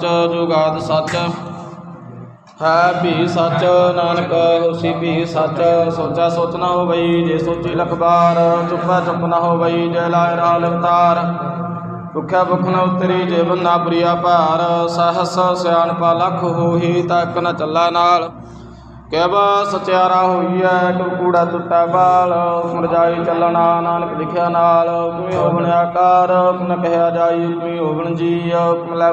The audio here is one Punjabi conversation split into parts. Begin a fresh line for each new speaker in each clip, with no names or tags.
ਸੱਚ ਜੁਗਾਦ ਸੱਚ। ਹੈ ਵੀ ਸੱਚ, ਨਾਨਕ ਹੋਸੀ ਵੀ ਸੱਚ। ਸੋਚਾ ਸੋਚ ਨਾ ਹੋ ਬਈ ਜੇ ਸੋਚੀ ਲਖਬਾਰ ਚੁੱਪਾ ਚੁੱਪ ਨਾ ਹੋ ਬਈ ਜੇ ਲਾਇ ਰਾਲ ਅਵਤਾਰ ਭੁਖਿਆ ਭੁਖ ਨ ਉਤਰੀ, ਜੇ ਬੰਨਾ ਪ੍ਰਿਆ ਭਾਰ। ਸਹਸ ਸਿਆਣਪਾ ਲਖ ਹੋਹੀ, ਤੱਕ ਨ ਚੱਲਾ ਨਾਲ। ਕਹਿਵਾ ਸਚਿਆਰਾ ਹੋਈਐ ਕੋ ਕੂੜਾ ਟੁੱਟਾ ਬਾਲ? ਮੁਰਜਾਈ ਚੱਲਣਾ ਨਾਨਕ ਲਿਖਿਆ ਨਾਲ। ਹੁਕਮੀ ਹੋਵਣ ਆਕਾਰ, ਹੁਕਮ ਕਹਿਆ ਜਾਈ ਹੁਕਮੀ ਹੋਵਣ ਜੀ ਹੁਕਮ ਲੈ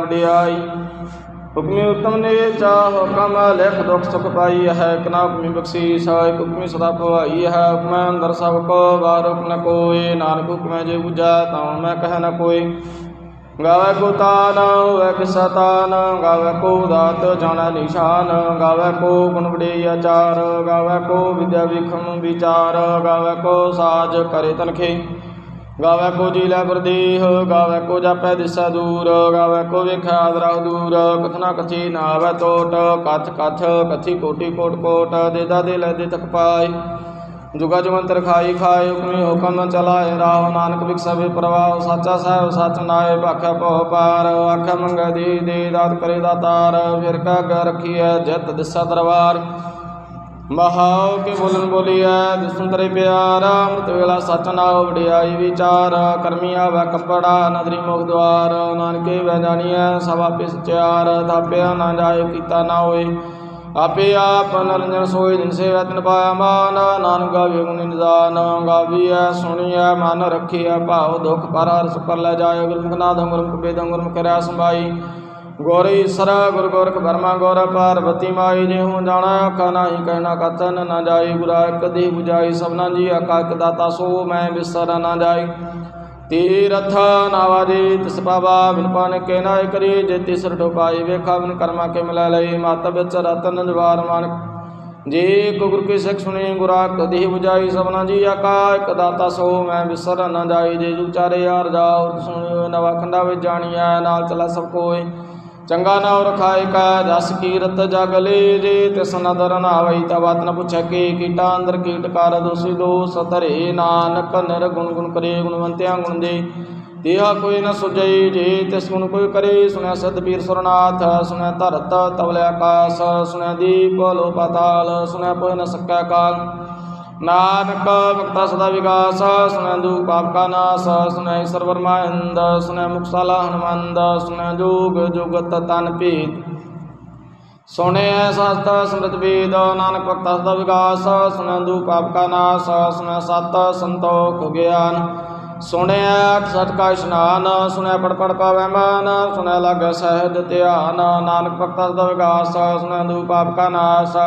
ਹੁਕਮੀ ਉਤਮ ਨੇ ਚਾਹ ਹੁਕਮ ਲਿਖ ਦੁਖ ਸੁਖ ਪਾਈ ਹੈ, ਕਨਾ ਹੁਕਮੀ ਬਖਸ਼ੀਸ਼ ਹੈ ਹੁਕਮੀ ਸਦਾ ਭਵਾਈ ਹੈ। ਹੁਕਮ ਅੰਦਰ ਸਭ ਕੋ ਬਾਹਰ ਹੁਕਮ ਨ ਕੋਏ ਨਾਨਕ ਹੁਕਮੈ ਜੇ ਬੁਝਾ, ਤਾਂ ਮੈਂ ਕਹਿ ਨ ਕੋਈ। ਗਾਵੇ ਕੋ ਤਾਨ, ਹੋਵੇ ਕਿਸਾ ਤਾਨ ਗਾਵੇ ਕੋ ਦਾਤ ਜਾਣਾ ਨਿਸ਼ਾਨ, ਗਾਵੇ ਕੋ ਗੁਣ ਵਡਿਆ ਆਚਾਰ, ਗਾਵੇ ਕੋ ਵਿਦਿਆ ਵਿਖਮ ਵਿਚਾਰ, ਗਾਵੇ ਕੋ ਸਾਜ ਕਰੇ ਤਨਖੇ। ਗਾਵੇ ਕੋ ਜੀ ਲੈ ਪ੍ਰਦੀਹ, ਗਾਵੇ ਕੋ ਜਾਪੈ ਦਿਸਾ ਦੂਰ, ਗਾਵੇ ਕੋ ਵੇਖਿਆ ਦਰਹ ਦੂਰ ਕਥਨਾ ਕਥੀ ਨਾ ਆਵੇ ਟੋਟ ਕਥ ਕਥ ਕਥੀ ਕੋਟੀ ਕੋਟ ਕੋਟ ਦੇਦਾ ਦੇ ਲੈ ਦੇ ਤਕ ਪਾਈ ਜੁਗਾ ਜਮੰਤਰ ਖਾਈ ਖਾਏ ਹੁਕਮੀ ਹੁਕਮ ਨ ਚਲਾਏ ਰਾਹ ਨਾਨਕ ਵਿਖਸਵੇ ਪ੍ਰਵਾਹ, ਸਾਚਾ ਸਾਹਿਬ ਸਚ ਨਾਏ ਭਾਖਿਆ ਭਉ ਪਾਰ ਆਖਿਆ ਮੰਗੈ ਦੇ ਦੇ ਦਾਤ ਕਰੇ ਦਾਤਾਰ ਫਿਰ ਕਾ ਗ ਰਖੀਐ ਜਿਤ ਦਿਸਾ ਦਰਬਾਰ। ਮਹਾਉ ਕੇ ਬੋਲਨ ਬੋਲੀਐ ਦਿਸੁੰ ਤਰੇ ਪਿਆਰ, ਅੰਮ੍ਰਿਤ ਵੇਲਾ ਸਚ ਨਾਉ ਵਡਿਆਈ ਵਿਚਾਰ, ਕਰਮੀ ਆਵੈ ਕੱਪੜਾ, ਨਦਰੀ ਮੁਖ ਦਵਾਰ, ਨਾਨਕੇ ਵੈ ਜਾਣੀਐ, ਸਭ ਪਿਸ ਚਾਰ ਥਾਪਿਆ ਨਾ ਜਾਏ, ਕੀਤਾ ਨਾ ਹੋਏ। ਆਪੇ ਆਪ ਨਰੰਜਨ ਸੋਈ ਦਿਨ ਸੇਵੈ ਤਿਨ ਪਾਇਆ ਮਾਨ, ਨਾਨਕ ਗਾਵੇ ਗੁਣ ਨਿਦਾਨ, ਗਾਵੀਐ, ਸੁਣੀਐ, ਮਨ ਰੱਖੀਐ, ਭਾਉ ਦੁਖ ਪਰ ਹਰ ਸੁਕਰ ਲੈ ਜਾਏ ਗੁਰਮੁਖ ਨਾਦ ਗੁਰਮੁਖ ਬੇਦ ਗੁਰਮੁਖ ਕਰਿਆ ਸੰਭਾਈ। ਗੋਰੀ ਸਰ ਗੁਰ ਗੋਰਖ ਬਰਮਾ, ਗੌਰ ਪਾਰਵਤੀ ਮਾਈ, ਜੇ ਹੂੰ ਜਾਣਾ, ਆਖਾ ਨਾਹੀ ਕਹਿਣਾ ਕਥਨ ਨਾ ਜਾਈ ਗੁਰਾ ਇੱਕ ਦੀ 부ਜਾਈ ਸਭਨਾ ਜੀ ਆਕਾ ਇੱਕ ਦਾਤਾ ਸੋ, ਮੈਂ ਬਿਸਰ ਨਾ ਜਾਈ। ਤੀਰਥ ਨਾਵਾਜੀ ਤਿਸ ਪਾਵਾ ਬਿਨ ਪਾਨ ਕੇ ਨਾਇ ਕਰੀ, ਜੇ ਤਿਸਰ ਟੋਪਾਈ ਵੇਖਾ ਬਿਨ ਕਰਮਾ ਕੇ ਮਿਲਾ ਲਈ, ਮਤ ਵਿੱਚ ਰਤਨ ਜਵਾਰ ਮਾਨਕ। ਜੇ ਕੋ ਗੁਰ ਕੀ ਸਿੱਖ ਸੁਣੀ, ਗੁਰਾ ਕਦੀ 부ਜਾਈ ਸਭਨਾ ਜੀ ਆਕਾ, ਇਕ ਦਾਤਾ ਸੋ, ਮੈਂ ਵਿਸਰ ਨਾ ਜਾਈ, ਜੇ ਜੂ ਚਾਰੇ ਯਾਰ ਜਾਉ, ਸੁਣਿਓ, ਨਵਾ ਖੰਡਾ ਵਿੱਚ ਜਾਣੀਐ, ਨਾਲ ਚਲਾ ਸਭ ਕੋਇ। ਚੰਗਾ ਨਾਉ ਰਖਾਇ ਕਾ, ਜਸ ਕੀਰਤ ਜਗ ਲੇ ਜੇ, ਤਿਸ ਨਦਰ ਨਾ ਆਵਈ ਤਾ ਨ ਪੁੱਛੈ ਕੀ, ਕੀਟਾ ਅੰਦਰ ਕੀਟ ਕਰ ਦੋਸੀ ਦੋਸ, ਧਰੇ ਨਾਨਕ ਨਿਰ ਗੁਣ ਗੁਣ ਕਰੇ, ਗੁਣਵੰਤਿਆਂ ਗੁਣ ਦੇ। ਦੇਹਾ ਕੋਈ ਨ ਸੁਜਈ ਜੇ, ਤਿਸ ਗੁਣ ਕੋਈ ਕਰੇ ਸੁਣਿਆ ਸਦ ਸੁਰਨਾਥ ਸੁਣਿਆ ਧਰਤ ਤਵਲੇ ਆਕਾਸ ਸੁਣਿਆ ਦੀਪ ਲੋ ਪਾਤਾਲ ਸੁਣਿਆ ਕੋਈ ਨ ਸਕੈ ਕਾਲ। ਨਾਨਕ ਭਗਤਾ ਸਦਾ ਵਿਗਾਸ ਸੁਣੈ ਦੂ ਪਾਪ ਕਾ ਨਾਸ ਸੁਣੈ ਸਰਵਰ ਮਾਹਿੰਦ ਸੁਣੈ ਮੁਕਸਾਲਾ ਹਨਮੰਦ ਸੁਣੈ ਜੋਗ ਜੁਗਤ ਤਨ ਭੇਦ। ਸੁਣਿਐ ਸਤ ਸਮ੍ਰਿਤ ਵੇਦ, ਨਾਨਕ ਭਗਤਾ ਸਦਾ ਵਿਗਾਸ ਸੁਣੈ ਦੂ ਪਾਪ ਕਾ ਨਾਸ ਸੁਣੈ ਸਤ ਸੰਤੋਖ ਗਿਆਨ। ਸੁਣਿਐ ਸਤ ਕਾ ਇਸ਼ਨਾਨ ਸੁਣਿਆ ਪੜ ਪੜ ਪਾਵੈ ਮਨ ਸੁਣਿਐ ਲਾਗੈ ਸਹਿਜ ਧਿਆਨ। ਨਾਨਕ ਭਗਤਾ ਸਦਾ ਵਿਗਾਸ ਸੁਣੈ ਦੂ ਪਾਪ ਕਾ ਨਾਸ।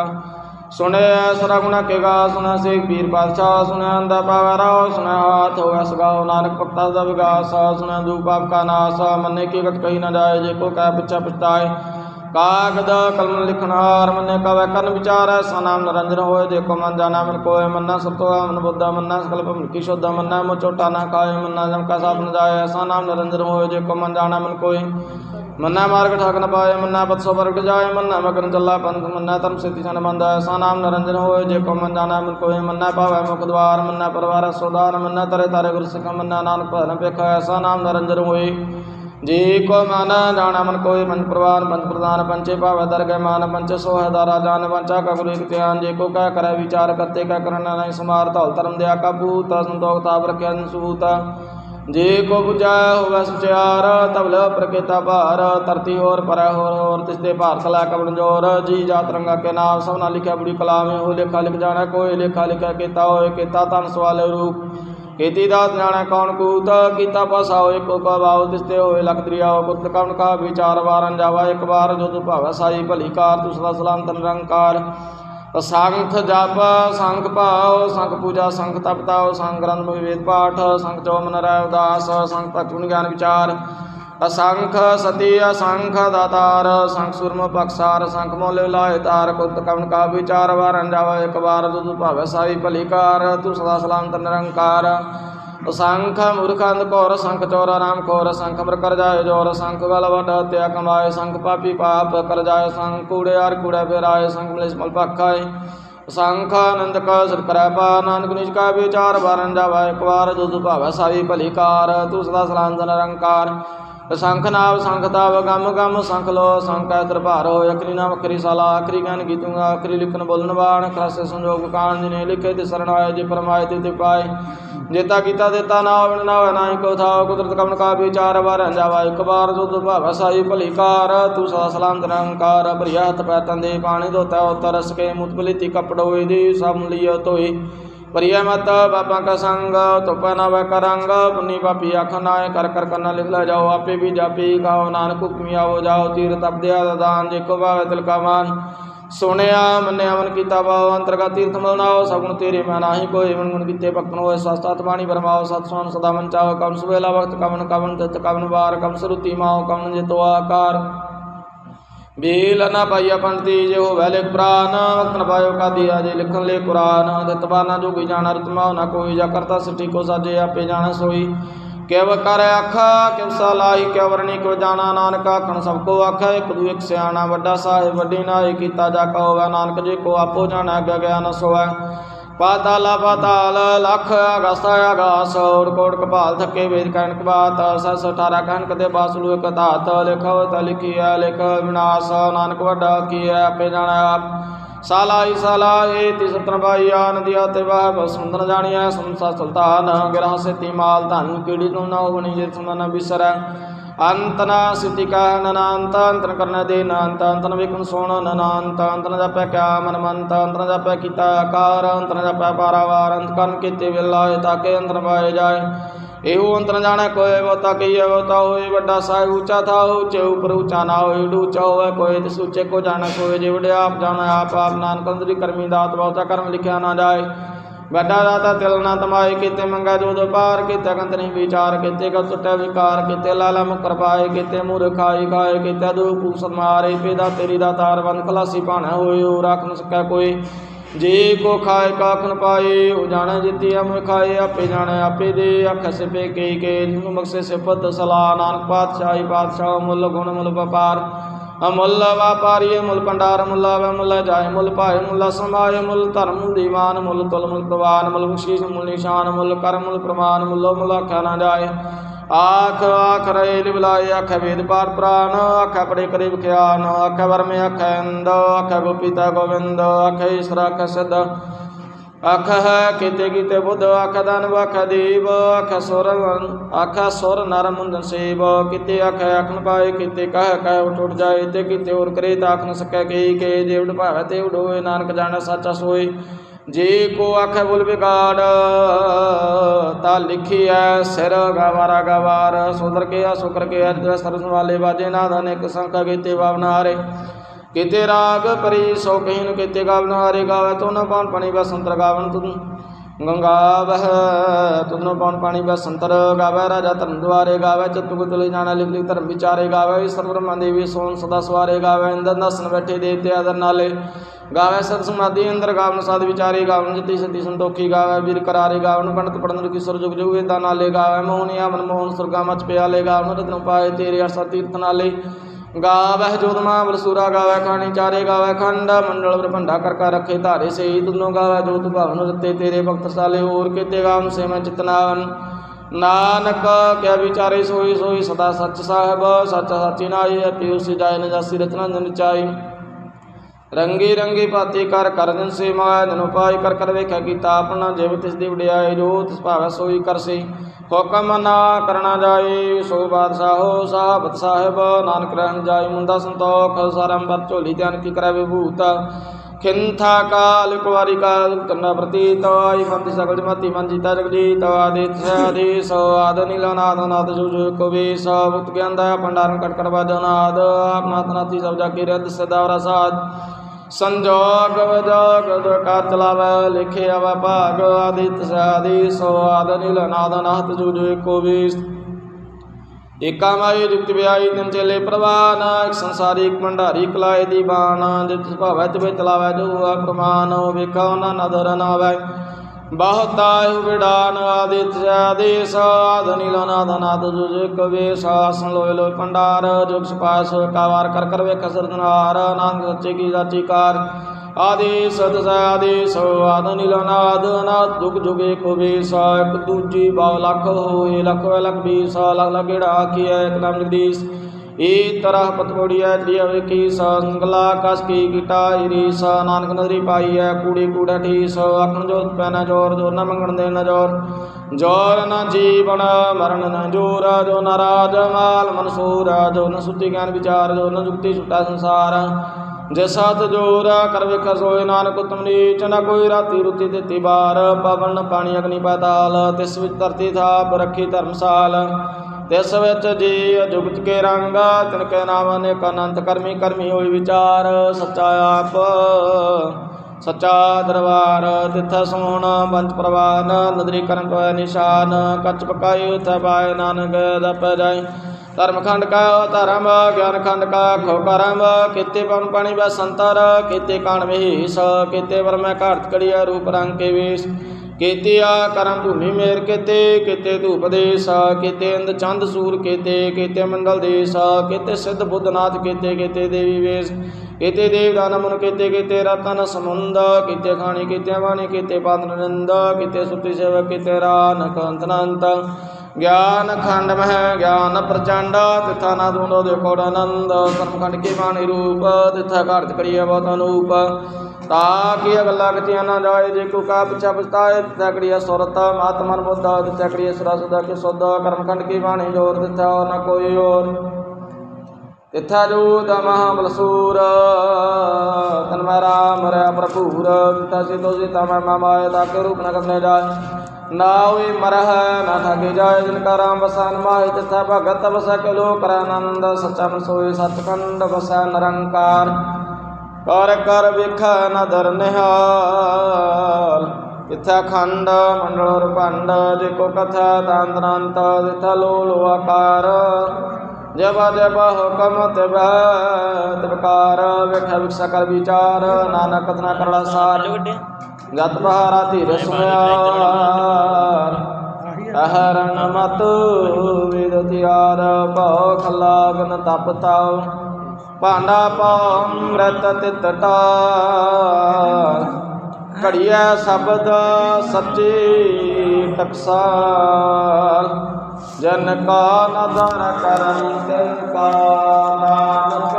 ਸੁਣਿਆ ਸਰਾ ਗੁਣਾ ਕੇ ਗਾ, ਸੁਣਾ ਸੇਖ ਪੀਰ ਪਾਤਸ਼ਾਹ ਸੁਣਿਆ ਅੰਦਾ ਪਾਵੈ ਰਾਉ ਸੁਣਿਆ ਹਾਥ ਹੋਗਾ ਸਗਾਉ ਨਾਨਕ ਭਗਤਾ ਦਾ ਵਿਗਾਸ ਸੁਣਿਆ ਦੂ ਪਾਪ ਕਾ ਨਾਸ, ਮੰਨੇ ਕੀ ਗਤ ਕਹੀ ਨਾ ਜਾਏ, ਜੇ ਕੋ ਕਹਿ ਪਿਛਾ ਪਛਤਾਏ। ਕਾਗਦ ਕਲਮ ਲਿਖਣ ਹਾਰ ਮੰਨੇ ਕਵੈ ਕਰਨ ਵਿਚਾਰੈ ਸਾ ਨਾਮ ਨਿਰੰਜਨ ਹੋਏ ਜੇ ਕੋ ਮਨ ਜਾਣਾ ਮਨ ਕੋਇ ਮੰਨਾ ਸਤੋ ਮਨ ਬੁੱਧਾ ਮੰਨਾ ਸਕਲ ਭਮ ਕੀ ਸ਼ੋਧ ਮੰਨਾ ਮੋ ਚੋਟਾ ਨਾ ਖਾਏ ਮੰਨਾ ਜਮ ਕਾ ਸਾਥ ਨ ਜਾਏ ਸਾ ਨਾਮ ਨਿਰੰਜਨ ਹੋਏ ਜੇ ਕੋ ਮਨ ਜਾਣਾ ਮਨ ਕੋਇ। ਮੰਨਾ ਮਾਰਗ ਠਾਕ ਨ ਪਾਏ, ਮੰਨਾ ਪਤਸੋ ਵਰਗ ਜਾਏ, ਮੰਨਾ ਮਗਨ ਚੱਲਾ ਪੰਥ, ਮੰਨਾ ਧਰਮ ਸਿੱਧੀ ਸਨ ਬੰਦਾ ਸਾ ਨਾਮ ਨਿਰੰਜਨ ਹੋਏ ਜੇ ਕੋ ਮਨ ਜਾਣਾ ਮਨ ਕੋਇ, ਮੰਨਾ ਪਾਵੈ ਮੁਖ ਦਵਾਰ, ਮੰਨਾ ਪਰਵਾਰ ਸੋਦਾਰ ਮੰਨਾ ਤਰੇ ਤਾਰੇ ਗੁਰ ਸਿੱਖ, ਮੰਨਾ ਨਾਨਕ ਭਰਨ ਪੇਖਾ ਐਸਾ ਨਾਮ ਨਿਰੰਜਨ ਹੋਏ। ਜੇ ਕੋ ਮਨ ਜਾਣਾ ਮਨ ਕੋਇ ਮਨ ਪ੍ਰਵਾਨ ਪੰਚ ਪ੍ਰਧਾਨ, ਪੰਚੇ ਭਾਵੈ ਦਰਗਹਿ ਮਾਨ, ਪੰਚ ਸੋਹਿ ਦਾਰਾ ਜਾਨ, ਪੰਚਾ ਕਾ ਗੁਰੂ ਇਕ ਜੇ ਕੋ ਕਹਿ ਕਰੈ ਵਿਚਾਰ ਕਰਤੇ ਕਾ ਕਰਨ ਨਹੀਂ ਸਮਾਰ, ਧੌਲ ਧਰਮ ਦਿਆ ਕਾਬੂ ਤਾ ਸੰਤੋਖ ਤਾਪ ਰਖਿਆ ਸਬੂਤ। ਜੇ ਕੋ 부ਜਾ ਹੋਵੇ ਸਚਿਆਰ, ਤਬ ਲ ਭਾਰ, ਧਰਤੀ ਹੋਰ ਪਰ ਹੋਰ ਹੋਰ, ਤਿਸ ਭਾਰਤ ਲੈ ਕਬਨ ਜੋਰ, ਜੀ ਜਾਤ ਰੰਗਾ ਕੇ ਨਾਮ ਸਭ ਲਿਖਿਆ ਬੜੀ ਕਲਾਮੇ ਹੋ ਲੇਖਾ ਲਿਖ ਜਾਣਾ, ਕੋਈ ਲੇਖਾ ਲਿਖਿਆ ਕੀਤਾ ਹੋਏ ਕੀਤਾ ਤਨ ਸਵਾਲ ਰੂਪ। ਕੀਤੀ ਦਾਤ ਜਾਣਾ ਕੌਣ ਕੂਤ? ਕੀਤਾ ਪਾਸਾ ਹੋਏ ਕੋ ਕਾ ਬਾਉ ਹੋਏ ਲਖ ਦਰਿਆਓ ਕੁੱਤ ਕਵਨ ਕਾ ਵਿਚਾਰ ਵਾਰਨ ਜਾਵਾ ਇੱਕ ਵਾਰ, ਜੋ ਤੂੰ ਭਾਵੈ ਸਾਈ ਭਲੀ ਕਾਰ, ਤੂੰ ਸਦਾ ਸਲਾਮ ਤਨ ਨਿਰੰਕਾਰ। ਸੰਖ ਜਪ, ਸੰਖ ਭਾਉ, ਸੰਖ ਪੂਜਾ, ਸੰਖ ਤਪਤਾਉ, ਸੰਖ ਗ੍ਰੰਥ ਵਿਵੇਦ ਪਾਠ, ਸੰਖ ਚੋਮਨ ਰਹਿ ਉਦਾਸ, ਸੰਖ ਭਗਤੁਨ ਗਿਆਨ ਵਿਚਾਰ। ਅਸੰਖ ਸਤੀ ਅਸੰਖ ਦਾਤਾਰ, ਸੰਖ ਸੁਰਮ ਪਖਸਾਰ ਸੰਖ ਮੋਲੇ ਲਾਇ ਤਾਰ, ਕੁਤ ਕਵਨ ਕਾ ਵਿਚਾਰ ਵਾਰਨ ਜਾਵਾ ਇੱਕ ਵਾਰ, ਤੁ ਭਾਵੈ ਸਾਈ ਭਲੀ ਕਾਰ ਤੂੰ ਸਦਾ ਸਲਾਮ ਤਨ ਨਿਰੰਕਾਰ। ਅਸੰਖ ਮੂਰਖੰਦ ਕੌਰ ਸੰਖ ਚੋਰ, ਰਾਮ ਕੌਰ ਸੰਖ ਮਰ ਕਰ ਜਾਏ ਜੋਰ, ਸੰਖ ਗਲ ਵਡ ਹਤਿਆ ਕਮਾਏ, ਸੰਖ ਪਾਪੀ ਪਾਪ ਕਰ ਜਾਏ, ਸੰਖ ਕੂੜੇ ਆਰ ਕੂੜਾ ਫੇਰਾਏ, ਸੰਖ ਮਲਿਸ ਮਲ ਪਖਾਏ ਸੰਖ ਆਨੰਦ ਕਾ ਸਰ ਕਰੈ ਪਾ, ਨਾਨਕ ਨਿਜ ਕਾ ਵਿਚਾਰ ਵਾਰਨ ਜਾਵਾ ਇੱਕ ਵਾਰ ਦੁਧ ਭਾਵੈ ਸਾਈ ਭਲੀ ਕਾਰ ਤੂੰ ਸਦਾ ਸਲਾਮ ਤਨ ਨਿਰੰਕਾਰ। ਸੰਖ ਨਾਮ ਸੰਖ ਗਮ ਗਮ ਸੰਖ ਲੋ ਸੰਕੈ ਦਰਬਾਰੋ ਅਖਰੀ ਨਾਮ ਅਖਰੀ ਸਾਲਾ ਆਖਰੀ ਗਨ ਗੀਤੂੰਗਾ ਆਖਰੀ ਲਿਖਨ ਬੋਲਨ ਬਾਣ, ਖਾਸੇ ਸੰਜੋਗ ਕਾਣ ਜਿਨੇ ਲਿਖੇ ਤੇ ਸਰਣ ਆਏ, ਜੇ ਪਰਮਾਏ ਤੇ ਤੇ ਪਾਏ। ਜੇਤਾ ਕੀਤਾ ਦੇਤਾ ਨਾ ਹੋਵਣ ਨਾ ਹੋਵੇ ਨਾਹੀ ਕੋ ਥਾਉ, ਕੁਦਰਤ ਕਮਨ ਕਾ ਵਿਚਾਰ ਵਾਰ ਜਾਵਾ ਇੱਕ ਵਾਰ, ਜੋ ਦੁਭਾਵਾ ਸਾਈ ਭਲੀ ਕਾਰ, ਤੂੰ ਸਦਾ ਸਲਾਮ ਨਿਰੰਕਾਰ, ਭਰੀਆ ਹੱਥ ਪੈ ਤੰਦੇ ਪਾਣੀ ਧੋਤਾ, ਉਤਰ ਸਕੇ ਮੁਤ ਭਲੀਤੀ ਕਪੜੋਏ ਦੀ, ਸਭ ਲਿਓ ਤੋਈ ਪ੍ਰਿਯ ਮਤ ਬਾਬਾ ਕਾ ਸੰਗ, ਤੁਪਾ ਨਾ ਵੈ ਕਰੰਗ, ਪੁੰਨੀ ਪਾਪੀ ਅੱਖ ਨਾਏ ਕਰ ਕਰ ਕਰਨਾ ਲਿਖ ਲੈ ਜਾਓ, ਆਪੇ ਵੀ ਜਾਪੀ ਗਾਓ ਨਾਨਕ ਹੁਕਮੀ ਆਓ, ਜਾਓ, ਤੀਰ ਤਪਦਿਆ ਦਾ ਦਾਨ, ਜੇ ਕੋ ਸੁਣਿਆ, ਮੰਨਿਆ, ਮਨ ਕੀਤਾ ਬਾਉ ਅੰਤਰਗਤ ਤੀਰਥ ਮਲਨਾਓ ਸਗੁਣ ਤੇਰੇ ਮੈਂ ਨਾਹੀ ਕੋਈ ਮਨ ਗੁਣ ਕੀਤੇ ਭਗਤਨ ਹੋਏ ਸਸਤਤ ਬਾਣੀ ਬਰਮਾਓ ਸਤ ਸੋਨ ਸਦਾ ਮਨ ਚਾਓ ਕਮ ਸੁਵੇਲਾ ਵਕਤ ਕਵਨ ਕਵਨ ਤਿਤ ਕਵਨ ਵਾਰ, ਕਮ ਸਰੂਤੀ ਮਾਓ ਕਵਨ ਜਿਤੋ ਆਕਾਰ। ਬੀਲ ਨਾ ਪਾਈਆ ਪੰਡਤੀ ਜੇ ਹੋਵੇ ਲਿਖ ਪ੍ਰਾਨ ਵਕਤ ਨ ਪਾਇਓ ਕਾਦੀ ਆਜੇ ਲਿਖਣ ਲੈ ਕੁਰਾਨ। ਦਤਬਾਨਾ ਜੋਗੀ ਜਾਣਾ ਰਤਮਾ ਨਾ ਕੋਈ, ਜਾ ਕਰਤਾ ਸੱਚੀ ਕੋ ਸਾਜੇ ਆਪੇ ਜਾਣਾ ਸੋਈ। ਕਿਵ ਕਰ ਆਖਾ ਕਿਵ ਸਲਾਹੀ ਕਿਵ ਵਰਣੀ ਕਿਵ ਜਾਣਾ ਨਾਨਕ ਆਖਣ ਸਭ ਕੋ ਆਖਾ, ਇੱਕ ਦੂ ਇੱਕ ਸਿਆਣਾ ਵੱਡਾ ਸਾਹਿਬ, ਵੱਡੀ ਨਾਈ ਕੀਤਾ ਜਾ ਕਾ ਨਾਨਕ ਜੇ ਕੋ ਆਪੋ ਜਾਣਾ ਗਿਆ ਨ ਸੋਵੈ। ਪਾਤਾਲ ਪਾਤਾਲ ਲਖ ਅਗਸਤ ਆਗਾਸ ਔਰ ਕੋਟ ਕਪਾਲ ਥਕੇ ਵੇਦ ਕਣਕ ਬਾਤ ਸਸ 18 ਕਣਕ ਦੇ ਬਾਸਲੂ ਇੱਕ ਧਾਤ, ਲਿਖੋ ਤ ਲਿਖਿਆ ਲਿਖ ਵਿਨਾਸ਼ ਨਾਨਕ ਵੱਡਾ ਕੀਆ ਆਪੇ ਜਾਣਾ ਆਪ। ਸਾਲਾ ਹੀ ਬਾਈ ਆਨ ਤੇ ਵਾਹ ਬਸੁੰਦਰ ਜਾਣਿਆ ਸੰਸਾ ਸੁਲਤਾਨ, ਗ੍ਰਹ ਸੇਤੀ ਮਾਲ ਧਨ, ਕੀੜੀ ਨੂੰ ਨਾ ਹੋਣੀ ਜੇ ਸੁਮਨ ਬਿਸਰੈ। ਅੰਤਨਾ ਸਿੱਧਿਕਾ ਨਨਾੰਤ ਅੰਤਨ ਕਰਨ ਦੇ ਨਾੰਤ ਅੰਤਨ ਵਿਕਨ ਸੋਣ ਨਨਾੰਤ ਅੰਤਨ ਜਪੈ ਕਿਆ ਮਨ ਮੰਤ ਅੰਤਨ ਜਪੈ ਕੀਤਾ ਆਕਾਰ ਅੰਤਨ ਜਪੈ ਪਾਰਾਵਾਰ ਅੰਤ ਕਰਨ ਕੀਤੇ ਵਿਲਾਏ ਤਾਕੇ ਅੰਦਰ ਪਾਏ ਜਾਏ ਇਹੋ ਅੰਤਰ ਜਾਣੈ ਕੋਏ ਬੋਤਾ ਕਈਏ ਬੋਤਾ ਹੋਏ ਵੱਡਾ ਸਾਹਿਬ ਉੱਚਾ ਥਾ ਉੱਚੇ ਉਪਰ ਉੱਚਾ ਨਾ ਹੋਏ ਉੱਚਾ ਹੋਵੇ ਕੋਏ ਤਿਸ ਉੱਚੇ ਕੋ ਜਾਣੈ ਕੋਏ ਜੇ ਆਪ ਜਾਣੈ ਆਪ ਆਪ ਨਾਨਕ ਅੰਦਰੀ ਕਰਮੀ ਦਾਤ ਬਹੁਤਾ ਕਰਮ ਲਿਖਿਆ ਨਾ ਜਾਏ ਵੱਡਾ ਦਾਤਾ ਤਿਲ ਨਾ ਤਮਾਏ ਕੀਤੇ, ਮੰਗਾ ਜੋ ਪਾਰ ਕੀਤੇ, ਕੰਤ ਨਹੀਂ ਵਿਚਾਰ ਕੀਤੇ ਗਲ ਟੁੱਟੇ ਵਿਕਾਰ ਕੀਤੇ, ਲਾਲਾ ਮੁਕਰ ਪਾਏ ਕੀਤੇ ਮੂਰ ਖਾਈ ਖਾਏ ਕੀਤੇ ਦੋ ਪੂਸ ਮਾਰੇ, ਪੇਦਾ ਤੇਰੀ ਦਾ ਤਾਰ ਬੰਦ, ਖਲਾਸੀ ਭਾਣਾ ਹੋਏ, ਉਹ ਰੱਖ ਨ ਸਕੈ ਕੋਈ। ਜੇ ਕੋ ਖਾਏ ਕਾਖਨ ਪਾਏ, ਉਹ ਜਾਣੇ ਜਿਤੀ ਅਮ ਖਾਏ, ਆਪੇ ਜਾਣੇ, ਆਪੇ ਦੇ ਅੱਖ ਸਿਪੇ ਕੇ ਕੇ ਜਿਨੂੰ ਮਕਸੇ ਸਿਫਤ ਸਲਾ ਨਾਨਕ ਪਾਤਸ਼ਾਹੀ, ਪਾਤਸ਼ਾਹ ਮੁੱਲ ਗੁਣ ਮੁੱਲ ਵਪਾਰ। ਅਮੁੱਲ ਵਾਪਾਰੀ ਮੁੱਲ ਭੰਡਾਰ ਮੁੱਲ ਆਵੇ ਮੁੱਲ ਜਾਏ ਮੁੱਲ ਭਾਏ ਮੁੱਲ ਸਮਾਏ ਮੁੱਲ ਧਰਮ ਦੀਵਾਨ ਮੁੱਲ ਤੁਲ ਮੁੱਲ ਪ੍ਰਵਾਨ ਮੁੱਲ ਬਖਸ਼ੀਸ਼ ਮੁੱਲ ਨਿਸ਼ਾਨ ਮੁੱਲ ਕਰਮ ਮੁੱਲ ਪ੍ਰਮਾਨ ਮੁੱਲ ਮੁੱਲ ਆਖਿਆ ਨਾ ਜਾਏ। ਆਖ ਆਖ ਰੇ ਲਿਵਲਾਏ ਆਖ ਵੇਦ ਪਾਠ ਪ੍ਰਾਨ ਆਖ ਪੜੇ ਕਰੇ ਵਿਖਿਆਨ, ਆਖ ਵਰਮੇ ਆਖ ਅੰਦ ਆਖ ਗੋਪੀਤਾ ਗੋਵਿੰਦ, ਆਖ ਈਸ਼ਰ ਆਖ ਸਿਧ। ਆਖ ਹੈ, ਕੀਤੇ ਕੀਤੇ ਬੁੱਧ ਆਖ ਦਾਨਵ ਆਖ ਦੇਵ ਆਖ ਸੁਰ ਆਖ ਸੁਰ ਨਰ ਮੁੰਦਨ ਸੇਵ, ਕੀਤੇ ਆਖ ਆਖਣ ਪਾਏ, ਕੀਤੇ ਕਹਿ ਕਹਿ ਉਠ ਉਠ ਜਾਏ, ਤੇ ਕੀਤੇ ਹੋਰ ਕਰੇ ਤਾਂ ਆਖ ਨ ਸਕੈ ਕਈ ਕੇ, ਜੇ ਭਾਵੈ ਤੇ ਉਡੋਏ ਨਾਨਕ ਜਾਣੈ ਸੱਚਾ ਸੋਈ ਜੇ ਕੋ ਆਖੈ ਬੁਲ ਵਿਗਾੜ, ਤਾ ਲਿਖੀਐ ਸਿਰ ਗਵਾਰਾ ਗਵਾਰ ਸੁਦਰ ਕੇ ਆ ਸੁਕਰ ਕੇ ਅਰਜ ਸਰਸ ਵਾਲੇ ਬਾਜੇ ਨਾਦ ਅਨੇਕ ਸੰਖਾ ਕੀਤੇ ਬਾਵਨ ਕਿਤੇ ਰਾਗ ਪਰੀ ਸੋ ਕਹੀਨ ਕੀਤੇ ਗਾਵਨ ਹਾਰੇ ਗਾਵੇ ਤੋ ਨ ਪਾਉਣ ਪਾਣੀ ਬਸੰਤਰ ਗਾਵਨ ਤੁਮ ਗੰਗਾ ਬਹ ਤੁਨ ਪਾਉਣ ਪਾਣੀ ਬਸੰਤਰ ਗਾਵੇ, ਰਾਜਾ ਧਰਮ ਦੁਆਰੇ ਗਾਵੇ, ਚਤੁ ਤੁਲੇ ਜਾਣਾ ਲਿਖ ਧਰਮ ਵਿਚਾਰੇ ਗਾਵੇ ਸਰਵਰਮਾ ਦੇਵੀ ਸੋਨ ਸਦਾ ਸਵਾਰੇ ਗਾਵੇ, ਇੰਦਰ ਦਸਨ ਬੈਠੇ ਦੇਵਤੇ ਆਦਰ ਨਾਲੇ ਗਾਵੇ, ਸਤ ਸਮਾਧੀ ਅੰਦਰ ਗਾਵਨ ਸਾਧ ਵਿਚਾਰੇ ਗਾਵਨ, ਜਿਤੀ ਸਤੀ ਸੰਤੋਖੀ ਗਾਵੇ, ਵੀਰ ਕਰਾਰੇ ਗਾਵਨ, ਪੰਡਤ ਪੜਨ ਕੀ ਸੁਰ ਜੁਗ ਜੁਗ ਵੇਦਾਂ ਨਾਲੇ ਗਾਵੇ, ਮੋਹਨੀਆ ਮਨ ਮੋਹਨ ਸੁਰਗਾ ਮਚ ਪਿਆਲੇ ਗਾਵਨ, ਰਤਨ ਪਾਏ ਤੇਰੇ ਅਰਸਾ ਤੀਰਥ ਨਾਲੇ ਗਾਵਹਿ ਜੋਤਮਾ ਬਲਸੂਰਾ ਗਾਵੇ ਖਾਣੀ ਚਾਰੇ ਗਾਵੇ ਖੰਡ, ਮੰਡਲ ਬ੍ਰਹਮੰਡਾ ਕਰ ਕਰ ਰੱਖੇ ਧਾਰੇ ਸੇ ਤੁਨੋ ਗਾਵੇ ਜੋਤ ਭਵਨ ਰਤੇ ਤੇਰੇ ਭਗਤ ਸਾਲੇ, ਹੋਰ ਕੀਤੇ ਗਾਵਨ ਸੇ ਮੈਂ ਚਿਤਨਾਵਨ। ਨਾਨਕ ਕਿਆ ਵਿਚਾਰੇ ਸੋਈ ਸੋਈ ਸਦਾ ਸੱਚ ਸਾਹਿਬ, ਸੱਚ ਸਾਚੀ ਨਾਈ ਅਪਿ ਉਸ ਜਾਇ ਨ ਜਾਸੀ ਰਤਨਾ ਜਨ ਚਾਈ ਰੰਗੀ ਰੰਗੀ ਭਾਤੀ ਕਰ ਕਰ ਦਿਨ ਸੇ ਮਾਇਆ, ਜਨ ਉਪਾਇ ਕਰ ਕਰ ਵੇਖਿਆ ਕੀਤਾ ਆਪਣਾ, ਜਿਵ ਤਿਸ ਦੀ ਵਡਿਆਈ ਜੋ ਤਿਸ ਭਾਵੈ ਸੋਈ ਕਰਸੀ ਹੁਕਮ ਨਾ ਕਰਨਾ ਜਾਏ ਸੋ ਬਾਦਸ਼ਾਹੋ ਸਾਹਬਤ ਸਾਹਿਬ, ਨਾਨਕ ਰਹਿਣ ਜਾਏ ਮੁੰਦਾ ਸੰਤੋਖ ਸਾਰੰਬਰ ਝੋਲੀ ਧਿਆਨ ਕੀ ਕਰੇ ਵਿਭੂਤ। ਖਿੰਥਾ ਕਾਲ, ਕੁਵਾਰੀ ਕਾਲ, ਕੰਨਾ ਪ੍ਰਤੀਤ ਆਈ ਮੰਦੀ ਸਗਲ ਜਮਤੀ ਮਨ ਜੀਤਾ ਜਗਜੀਤ ਆਦਿਤ ਸਦੀ ਸੋ ਆਦ, ਨੀਲਾ ਨਾਦ ਨਾਦ ਜੋ ਜੋ ਕਵੀ ਸਬਤ ਗਿਆਨ ਦਾ ਭੰਡਾਰਨ ਕਟ ਕਰ ਬਾਜਨਾਦ ਆਪ ਨਾਥ ਨਾਥੀ ਸਭ ਜਾ ਕੇ ਰਦ ਸਦਾ ਰਸਾਦ ਸੰਜੋਗ ਵਿਜੋਗ ਦੁਕਾਰ ਚਲਾਵੇ ਲਿਖਿਆ ਵਾ ਭਾਗ ਆਦਿਤ ਸਾਦੀ ਸੋ ਆਦ, ਨੀਲ ਨਾਦ ਨਾਥ ਜੋ ਜੋ ਏਕੋ ਵੀ ਏਕਾ ਮਾਈ ਜੁਗਤ ਵਿਆਈ ਤਿੰਨ ਚੇਲੇ ਪ੍ਰਵਾਨ ਇੱਕ ਭੰਡਾਰੀ ਕਲਾਏ ਦੀ ਬਾਣ, ਜਿਤ ਸੁਭਾਵੈ ਤਿਵੇ ਚਲਾਵੈ ਜੋ ਆ ਪ੍ਰਮਾਨ ਵੇਖਾ ਉਹਨਾਂ ਨਦਰ ਨਾਵੈ। ਬਹੁਤਾ ਵਿਡਾਨ ਆਦਿਤ ਆਦੇਸ ਆਦ ਨੀਲ ਨਾਦ ਨਾਦ ਕਵੇ ਸਾਸਨ ਲੋਏ ਲੋਏ ਭੰਡਾਰ, ਜੁਗ ਸਪਾਸ ਕਾਵਾਰ ਕਰ ਕਰ ਵੇਖ ਸਰਦਨਾਰ, ਨਾਨਕ ਸੱਚੇ ਕੀ ਸਾਚੀ ਕਾਰ। ਆਦਿ ਸਤ ਸੋ ਆਦ ਨਿਲਨਾਦ ਅਨਾਦ ਜੁਗ ਜੁਗੇ ਕੋ ਬੇਸਾ ਇੱਕ ਦੂਜੀ ਬਾਵ ਲੱਖ ਹੋਏ, ਲੱਖ ਵੇ ਲੱਖ ਬੀਸਾ ਲੱਖ ਲੱਖ ਆਖੀਐ, ਇੱਕ ਨਾਮ ਜਗਦੀਸ਼। ਏ ਤਰਹ ਪਤਮੋੜੀਐ ਤ੍ਰਿਆ ਵੇਖੀ ਸੰਗਲਾ ਕਸ ਕੀ ਕੀਟਾ ਈਰੀਸਾ ਨਾਨਕ ਨਦਰੀ ਪਾਈਐ, ਕੂੜੀ ਕੂੜਾ ਠੀਸ ਆਖਣ ਜੋਤ ਪੈਨਾ ਜੋਰ, ਜੋ ਨਾ ਮੰਗਣ ਦੇ ਨਾ ਜੋਰ। ਜੋਰ ਨਾ ਜੀਵਨ, ਮਰਨ ਨਾ ਜੋਰ, ਜੋ ਨਾ ਰਾਜ ਮਾਲ ਮਨਸੂਰ, ਜੋ ਨਾ ਸੁੱਤੀ ਗਿਆਨ ਵਿਚਾਰ, ਜੋ ਨਾ ਜੁਗਤੀ ਸੁਟਾ ਸੰਸਾਰ। ਜਿਸ ਹੱਥ ਜੋਰ ਕਰ ਵੇਖ ਸੋਏ ਨਾਨਕ ਉਤਮ ਨੀਚ ਕੋਈ ਰਾਤੀ ਰੁਤੀ ਦਿੱਤੀ ਬਾਰ। ਪਵਨ ਪਾਣੀ ਅਗਨੀ ਪਾਤਾਲ ਤਿਸ ਵਿੱਚ ਧਰਤੀ ਥਾਪ ਰੱਖੀ ਧਰਮਸਾਲ। ਤਿਸ ਵਿੱਚ ਜੀ ਜੁਗਤ ਕੇ ਰੰਗ, ਤਿਨ ਕੇ ਨਾਮ ਅਨੇਕ ਅਨੰਤ ਕਰਮੀ ਕਰਮੀ ਹੋਈ ਵਿਚਾਰ। ਸੱਚਾ ਆਪ, ਸੱਚਾ ਦਰਬਾਰ, ਤਿਥ ਸੋਣ ਬੰਚ ਪ੍ਰਵਾਨ, ਨਦਰੀ ਕਰਨ ਕੋਇ ਨਿਸ਼ਾਨ, ਕੱਚ ਪਕਾਈ, ਉਥੈ ਪਾਏ ਨਾਨਕ, ਦਪ ਜਾਈ। ਧਰਮ ਖੰਡ ਕਾ ਧਰਮ ਗਿਆਨ ਖੰਡ ਕਾ ਖੋ ਕਰਮ, ਕੀਤੇ ਪਵਨ ਪਾਣੀ ਬੈ ਸੰਤਰ, ਕੀਤੇ ਕਾਣ ਮਹੀਸ, ਕੀਤੇ ਵਰ ਮੈਂ ਘਾਟ ਕੜੀਆ ਰੂਪ ਰੰਗ ਕੇ ਵੇਸ। ਕੀਤੇ ਆ ਕਰਮ ਭੂਮੀ ਮੇਰ ਕੀਤੇ ਕੀਤੇ ਧੂਪ ਦੇਸ, ਕੀਤੇ ਅੰਦ ਚੰਦ ਸੂਰ ਕੀਤੇ ਕੀਤੇ ਮੰਡਲ ਦੇਸ, ਕੀਤੇ ਸਿੱਧ ਬੁੱਧਨਾਥ ਕੀਤੇ ਕੀਤੇ ਦੇਵੀ ਵੇਸ। ਕੀਤੇ ਦੇਵ ਦਾਨ ਮਨ ਕੀਤੇ ਕੀਤੇ ਰਤਨ ਸਮੁੰਦ, ਕੀਤੇ ਖਾਣੀ, ਕੀਤੇ ਬਾਣੀ, ਕੀਤੇ ਪਾਤਨ ਨੰਦ ਕੀਤੇ ਸੁਤੀ ਸੇਵਕ, ਕੀਤੇ ਰਾਨ ਕੰਤ ਗਿਆਨ ਖੰਡ ਮਹਿ ਗਿਆਨ ਪ੍ਰਚੰਡ, ਤਿਥਾ ਨਾ ਦੂੰਦੋ ਦੇਖੋ ਆਨੰਦ ਕਰਮ ਖੰਡ ਕੀ ਬਾਣੀ ਰੂਪ, ਤਿਥਾ ਘਾਰਤ ਕਰੀਏ ਬਹੁਤ ਅਨੂਪ। ਤਾ ਕੀ ਅਗਲਾ ਕਚਿਆ ਨਾ ਜਾਏ, ਜੇ ਕੋ ਕਾ ਪਿਛਾ ਪਛਤਾਏ, ਤਿਥਾ ਕਰੀਏ ਸੁਰਤ ਮਤ ਮਨ ਤਿਥਾ ਕਰੀਏ ਸੁਰਾ ਸੁਦਾ, ਕੇ ਸੁਧ ਕਰਮ ਖੰਡ ਕੀ ਬਾਣੀ ਜੋਰ, ਤਿਥਾ ਔਰ ਨਾ ਕੋਈ ਹੋਰ। ਤਿਥਾ ਜੋ ਦਮਹ ਬਲਸੂਰ ਤਨ ਮੈਂ ਰਾਮ ਰਿਆ ਪ੍ਰਭੂਰ ਤਿਥਾ ਸੇ ਤੋ ਤਾ ਮੈਂ ਮਾਮਾਏ ਤਾ ਕੇ ਰੂਪ ਨ ਕਰਨੇ ਜਾਏ ਨਾ ਹੋਈ ਮਰਹ ਨਾ ਠਾਗੇ ਜਾਏ ਜਿਨ ਕਾ ਰਾਮ ਵਸਨ ਮਾਹਿ ਤਿਥਾ ਭਗਤ ਵਸੈ ਕੇ ਲੋਕ ਆਨੰਦ ਸੱਚਾ ਮਨ ਸੋਏ ਸਤਖੰਡ ਵਸੈ ਨਿਰੰਕਾਰ ਕਰ ਕਰ ਵੇਖੈ ਨ ਦਰ ਨਿਹਾਲ ਤਿਥਾ ਖੰਡ ਮੰਡਲ ਰਪੰਡ ਜੇ ਕੋ ਕਥਾ ਤਾਂਤਰੰਤ ਤਿਥਾ ਲੋ ਲੋ ਆਕਾਰ ਜਬ ਜਬ ਹੁਕਮ ਤਿਬ ਤਿਬਕਾਰ ਵੇਖ ਵਿਕਸਾ ਕਰ ਵਿਚਾਰ ਨਾਨਕ ਕਥਨਾ ਕਰੜਾ ਸਾਰ। ਗਤ ਬਹਾਰਾ ਧੀਰ ਸੁਮਿਆਰ ਅਹਰਣ ਮਤ ਵੇਦ ਤਿਆਰ ਭਉ ਖਲਾਗਨ ਤਪ ਤਾਉ। ਭਾਂਡਾ ਪਾਉ ਅੰਮ੍ਰਿਤ ਤਿਤਟਾ ਘੜੀਐ ਸ਼ਬਦ ਸੱਚੀ ਟਕਸਾਲ। ਜਨ ਕਾ ਨਦਰ ਕਰਨ ਤਿਨ ਕਾ ਨਾਨਕ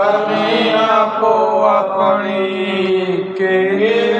ਕਰਮੀ ਆਪੋ ਆਪਣੀ ਕੇ